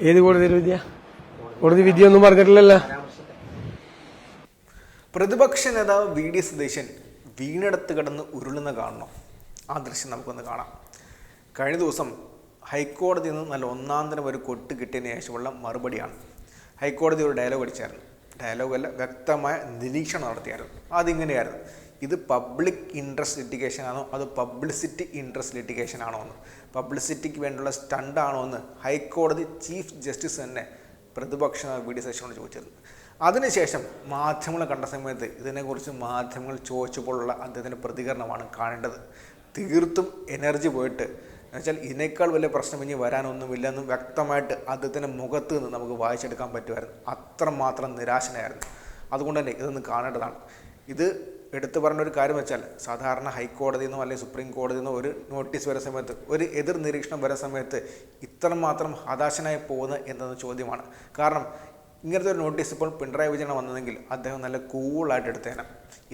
ഏത് കോടതി വിദ്യ? കോടതി വിദ്യ ഒന്നും പറഞ്ഞിട്ടില്ലല്ലോ. പ്രതിപക്ഷ നേതാവ് വി ഡി സതീശൻ വീണെടുത്ത് കിടന്ന് ഉരുളുന്ന കാണണം. ആ ദൃശ്യം നമുക്കൊന്ന് കാണാം. കഴിഞ്ഞ ദിവസം ഹൈക്കോടതിയിൽ നിന്ന് നല്ല ഒന്നാം തരം ഒരു കൊട്ട് കിട്ടിയതിന് ശേഷമുള്ള മറുപടിയാണ്. ഹൈക്കോടതി ഒരു ഡയലോഗ് അടിച്ചായിരുന്നു. ഡയലോഗല്ല വ്യക്തമായ നിരീക്ഷണം നടത്തിയായിരുന്നു. അതിങ്ങനെയായിരുന്നു. ഇത് പബ്ലിക് ഇൻട്രസ്റ്റ് ലിറ്റിഗേഷൻ ആണോ? അത് പബ്ലിസിറ്റി ഇൻട്രസ്റ്റ് ലിറ്റിഗേഷൻ ആണോ എന്ന്? പബ്ലിസിറ്റിക്ക് വേണ്ടിയുള്ള സ്റ്റണ്ട് ആണോ എന്ന് ഹൈക്കോടതി ചീഫ് ജസ്റ്റിസ് തന്നെ പ്രതിപക്ഷ വി ഡി സതീശനോട് ചോദിച്ചിരുന്നു. അതിനുശേഷം മാധ്യമങ്ങൾ കണ്ട സമയത്ത് ഇതിനെക്കുറിച്ച് മാധ്യമങ്ങൾ ചോദിച്ചപ്പോഴുള്ള അദ്ദേഹത്തിന്റെ പ്രതികരണമാണ് കാണേണ്ടത്. തീർത്തും എനർജി പോയിട്ട് എന്നുവെച്ചാൽ ഇതിനേക്കാൾ വലിയ പ്രശ്നം ഇനി വരാനൊന്നുമില്ലെന്നും വ്യക്തമായിട്ട് അദ്ദേഹത്തിന്റെ മുഖത്ത് നിന്ന് നമുക്ക് വായിച്ചെടുക്കാൻ പറ്റുമായിരുന്നു. അത്രമാത്രം നിരാശനായിരുന്നു. അതുകൊണ്ട് തന്നെ ഇതൊന്ന് കാണേണ്ടതാണ്. ഇത് എടുത്തു പറഞ്ഞൊരു കാര്യം വെച്ചാൽ സാധാരണ ഹൈക്കോടതിയിൽ നിന്നോ അല്ലെങ്കിൽ സുപ്രീം കോടതിയിൽ നിന്നോ ഒരു നോട്ടീസ് വരുന്ന സമയത്ത് ഒരു എതിർ നിരീക്ഷണം വരുന്ന സമയത്ത് ഇത്രമാത്രം ഹതാശനായി പോകുന്നത് എന്നത് ചോദ്യമാണ്. കാരണം ഇങ്ങനത്തെ ഒരു നോട്ടീസ് ഇപ്പോൾ പിണറായി വിജയൻ വന്നതെങ്കിൽ അദ്ദേഹം നല്ല കൂളായിട്ട് എടുത്തേനെ.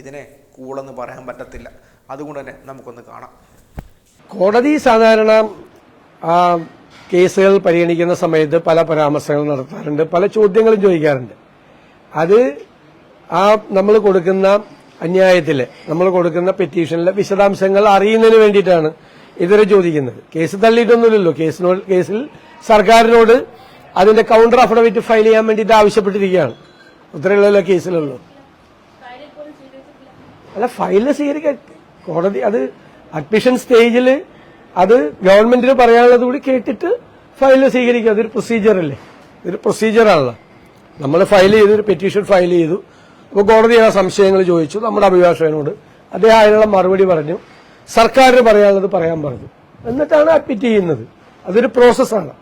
ഇതിനെ കൂളെന്ന് പറയാൻ പറ്റത്തില്ല. അതുകൊണ്ട് തന്നെ നമുക്കൊന്ന് കാണാം. കോടതി സാധാരണ കേസുകൾ പരിഗണിക്കുന്ന സമയത്ത് പല പരാമർശങ്ങൾ നടത്താറുണ്ട് പല ചോദ്യങ്ങളും ചോദിക്കാറുണ്ട്. അത് ആ നമ്മൾ കൊടുക്കുന്ന അന്യായത്തിൽ നമ്മൾ കൊടുക്കുന്ന പെറ്റീഷനിലെ വിശദാംശങ്ങൾ അറിയുന്നതിന് വേണ്ടിയിട്ടാണ് ഇതുവരെ ചോദിക്കുന്നത്. കേസ് തള്ളിയിട്ടൊന്നുമില്ലല്ലോ. കേസിനോട് കേസിൽ സർക്കാരിനോട് അതിന്റെ കൗണ്ടർ അഫിഡവിറ്റ് ഫയൽ ചെയ്യാൻ വേണ്ടിയിട്ട് ആവശ്യപ്പെട്ടിരിക്കുകയാണ്. ഉത്തരവുള്ള കേസിലുള്ളൂ. അല്ല ഫയലിൽ സ്വീകരിക്കാൻ കോടതി അത് അഡ്മിഷൻ സ്റ്റേജിൽ അത് ഗവൺമെന്റിന് പറയാനുള്ളത് കൂടി കേട്ടിട്ട് ഫയൽ സ്വീകരിക്കുക. അതൊരു പ്രൊസീജിയർ അല്ലേ? ഇതൊരു പ്രൊസീജിയറാണല്ലോ നമ്മൾ ഫയൽ ചെയ്തു പെറ്റീഷൻ ഫയൽ ചെയ്തു. അപ്പോൾ കോടതി ആ സംശയങ്ങൾ ചോദിച്ചു. നമ്മുടെ അഭിഭാഷകനോട് അദ്ദേഹം അതിനുള്ള മറുപടി പറഞ്ഞു. സർക്കാരിന് പറയാനുള്ളത് പറയാൻ പറഞ്ഞു. എന്നിട്ടാണ് അഡ്മിറ്റ് ചെയ്യുന്നത്. അതൊരു പ്രോസസ്സാണ്.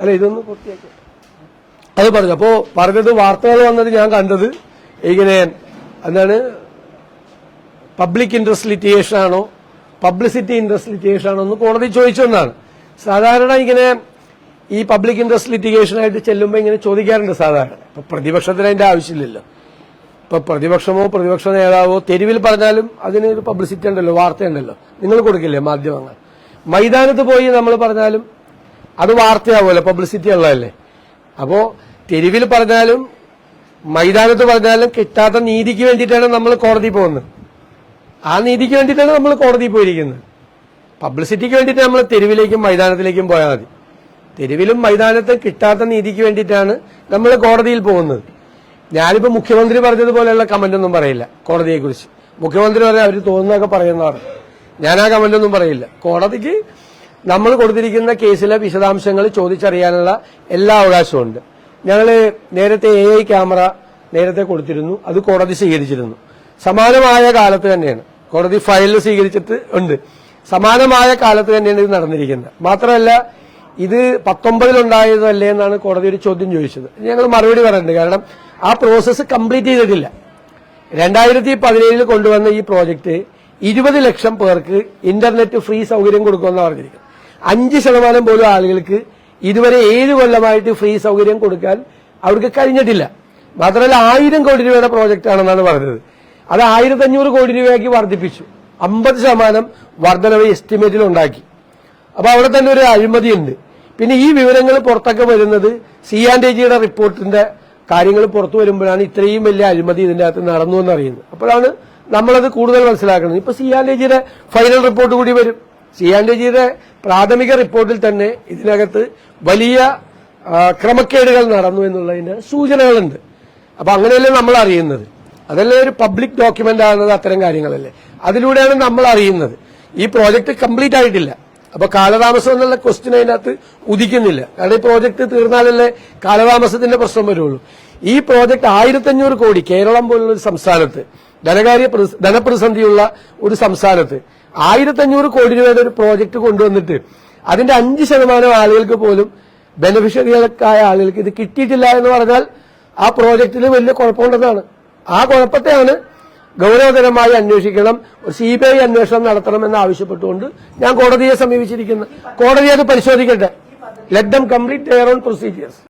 അല്ല ഇതൊന്ന് അത് പറഞ്ഞു. അപ്പോൾ പറഞ്ഞത് വാർത്തകൾ വന്നത് ഞാൻ കണ്ടത് ഇങ്ങനെ എന്താണ് പബ്ലിക് ഇൻട്രസ്റ്റ് ലിറ്റിയേഷൻ ആണോ പബ്ലിസിറ്റി ഇൻട്രസ്റ്റ് ലിറ്റിയേഷൻ ആണോ എന്ന് കോടതി ചോദിച്ചെന്നാണ് സാധാരണ ഇങ്ങനെ ഈ പബ്ലിക് ഇൻട്രസ്റ്റ് ലിറ്റിഗേഷനായിട്ട് ചെല്ലുമ്പോൾ ഇങ്ങനെ ചോദിക്കാറുണ്ട് സാധാരണ. ഇപ്പൊ പ്രതിപക്ഷത്തിന് അതിന്റെ ആവശ്യമില്ലല്ലോ. ഇപ്പൊ പ്രതിപക്ഷമോ പ്രതിപക്ഷ നേതാവോ തെരുവിൽ പറഞ്ഞാലും അതിന് ഒരു പബ്ലിസിറ്റി ഉണ്ടല്ലോ വാർത്തയുണ്ടല്ലോ. നിങ്ങൾ കൊടുക്കില്ലേ മാധ്യമങ്ങൾ? മൈതാനത്ത് പോയി നമ്മൾ പറഞ്ഞാലും അത് വാർത്തയാവുമല്ലോ പബ്ലിസിറ്റി ഉള്ളതല്ലേ. അപ്പോ തെരുവിൽ പറഞ്ഞാലും മൈതാനത്ത് പറഞ്ഞാലും കിട്ടാത്ത നീതിക്ക് വേണ്ടിയിട്ടാണ് നമ്മൾ കോടതി പോകുന്നത്. ആ നീതിക്ക് വേണ്ടിയിട്ടാണ് നമ്മൾ കോടതി പോയിരിക്കുന്നത്. പബ്ലിസിറ്റിക്ക് വേണ്ടിയിട്ട് നമ്മൾ തെരുവിലേക്കും മൈതാനത്തിലേക്കും പോയാൽ മതി. തെരുവിലും മൈതാനത്തും കിട്ടാത്ത നീതിക്ക് വേണ്ടിയിട്ടാണ് നമ്മൾ കോടതിയിൽ പോകുന്നത്. ഞാനിപ്പോ മുഖ്യമന്ത്രി പറഞ്ഞതുപോലെയുള്ള കമന്റ് ഒന്നും പറയില്ല കോടതിയെക്കുറിച്ച്. മുഖ്യമന്ത്രി പറയാൻ അവർ തോന്നുന്നതൊക്കെ പറയുന്നതാണ്. ഞാൻ ആ കമന്റ് ഒന്നും പറയില്ല. കോടതിക്ക് നമ്മൾ കൊടുത്തിരിക്കുന്ന കേസിലെ വിശദാംശങ്ങൾ ചോദിച്ചറിയാനുള്ള എല്ലാ അവകാശവും ഉണ്ട്. ഞങ്ങൾ നേരത്തെ എ ഐ ക്യാമറ നേരത്തെ കൊടുത്തിരുന്നു. അത് കോടതി സ്വീകരിച്ചിരുന്നു. സമാനമായ കാലത്ത് തന്നെയാണ്. കോടതി ഫയലിൽ സ്വീകരിച്ചിട്ട് ഉണ്ട്. സമാനമായ കാലത്ത് തന്നെയാണ് ഇത് നടന്നിരിക്കുന്നത്. മാത്രമല്ല ഇത് പത്തൊമ്പതിലുണ്ടായതല്ലേ എന്നാണ് കോടതി ഒരു ചോദ്യം ചോദിച്ചത്. ഞങ്ങൾ മറുപടി പറയുന്നുണ്ട് കാരണം ആ പ്രോസസ്സ് കംപ്ലീറ്റ് ചെയ്തിട്ടില്ല. രണ്ടായിരത്തി പതിനേഴിൽ കൊണ്ടുവന്ന ഈ പ്രോജക്റ്റ് ഇരുപത് ലക്ഷം പേർക്ക് ഇന്റർനെറ്റ് ഫ്രീ സൗകര്യം കൊടുക്കുമെന്ന് പറഞ്ഞിരിക്കുന്നത്. അഞ്ച് ശതമാനം പോലും ആളുകൾക്ക് ഇതുവരെ ഏഴ് കൊല്ലമായിട്ട് ഫ്രീ സൗകര്യം കൊടുക്കാൻ അവർക്ക് കഴിഞ്ഞിട്ടില്ല. മാത്രമല്ല ആയിരം കോടി രൂപയുടെ പ്രോജക്റ്റ് ആണെന്നാണ് പറഞ്ഞത്. അത് ആയിരത്തി അഞ്ഞൂറ് കോടി രൂപയാക്കി വർദ്ധിപ്പിച്ചു. അമ്പത് ശതമാനം വർധനവ് എസ്റ്റിമേറ്റിൽ ഉണ്ടാക്കി. അപ്പൊ അവിടെ തന്നെ ഒരു അഴിമതിയുണ്ട്. പിന്നെ ഈ വിവരങ്ങൾ പുറത്തൊക്കെ വരുന്നത് സി ആൻഡ് ജിയുടെ റിപ്പോർട്ടിന്റെ കാര്യങ്ങൾ പുറത്തു വരുമ്പോഴാണ് ഇത്രയും വലിയ അഴിമതി ഇതിന്റെ അകത്ത് നടന്നു എന്നറിയുന്നത്. അപ്പോഴാണ് നമ്മളത് കൂടുതൽ മനസ്സിലാക്കുന്നത്. ഇപ്പൊ സി ആൻഡ് ജിയുടെ ഫൈനൽ റിപ്പോർട്ട് കൂടി വരും. സി ആൻഡ് ജിയുടെ പ്രാഥമിക റിപ്പോർട്ടിൽ തന്നെ ഇതിനകത്ത് വലിയ ക്രമക്കേടുകൾ നടന്നു എന്നുള്ളതിന്റെ സൂചനകളുണ്ട്. അപ്പൊ അങ്ങനെയല്ലേ നമ്മൾ അറിയുന്നത്? അതല്ലേ ഒരു പബ്ലിക് ഡോക്യുമെന്റ് ആകുന്നത് അത്തരം കാര്യങ്ങളല്ലേ? അതിലൂടെയാണ് നമ്മൾ അറിയുന്നത്. ഈ പ്രോജക്റ്റ് കംപ്ലീറ്റ് ആയിട്ടില്ല. അപ്പൊ കാലതാമസം എന്നുള്ള ക്വസ്റ്റ്യൻ അതിനകത്ത് ഉദിക്കുന്നില്ല. കാരണം ഈ പ്രോജക്ട് തീർന്നാലല്ലേ കാലതാമസത്തിന്റെ പ്രശ്നം വരുള്ളൂ. ഈ പ്രോജക്റ്റ് ആയിരത്തഞ്ഞൂറ് കോടി കേരളം പോലുള്ള ഒരു സംസ്ഥാനത്ത് ധനകാര്യ പ്രതി- ധനപ്രതിസന്ധിയുള്ള ഒരു സംസ്ഥാനത്ത് ആയിരത്തഞ്ഞൂറ് കോടി രൂപയുടെ ഒരു പ്രോജക്ട് കൊണ്ടുവന്നിട്ട് അതിന്റെ അഞ്ച് ശതമാനം ആളുകൾക്ക് പോലും ബെനിഫിഷ്യറികൾക്കായ ആളുകൾക്ക് ഇത് കിട്ടിയിട്ടില്ല എന്ന് പറഞ്ഞാൽ ആ പ്രോജക്റ്റിൽ വലിയ കുഴപ്പമുണ്ടെന്നാണ്. ആ കുഴപ്പത്തെയാണ് ഗൗരവതരമായി അന്വേഷിക്കണം സി ബി ഐ അന്വേഷണം നടത്തണമെന്ന് ആവശ്യപ്പെട്ടുകൊണ്ട് ഞാൻ കോടതിയെ സമീപിച്ചിരിക്കുന്നു. കോടതി അത് പരിശോധിക്കട്ടെ. Let them complete their own procedures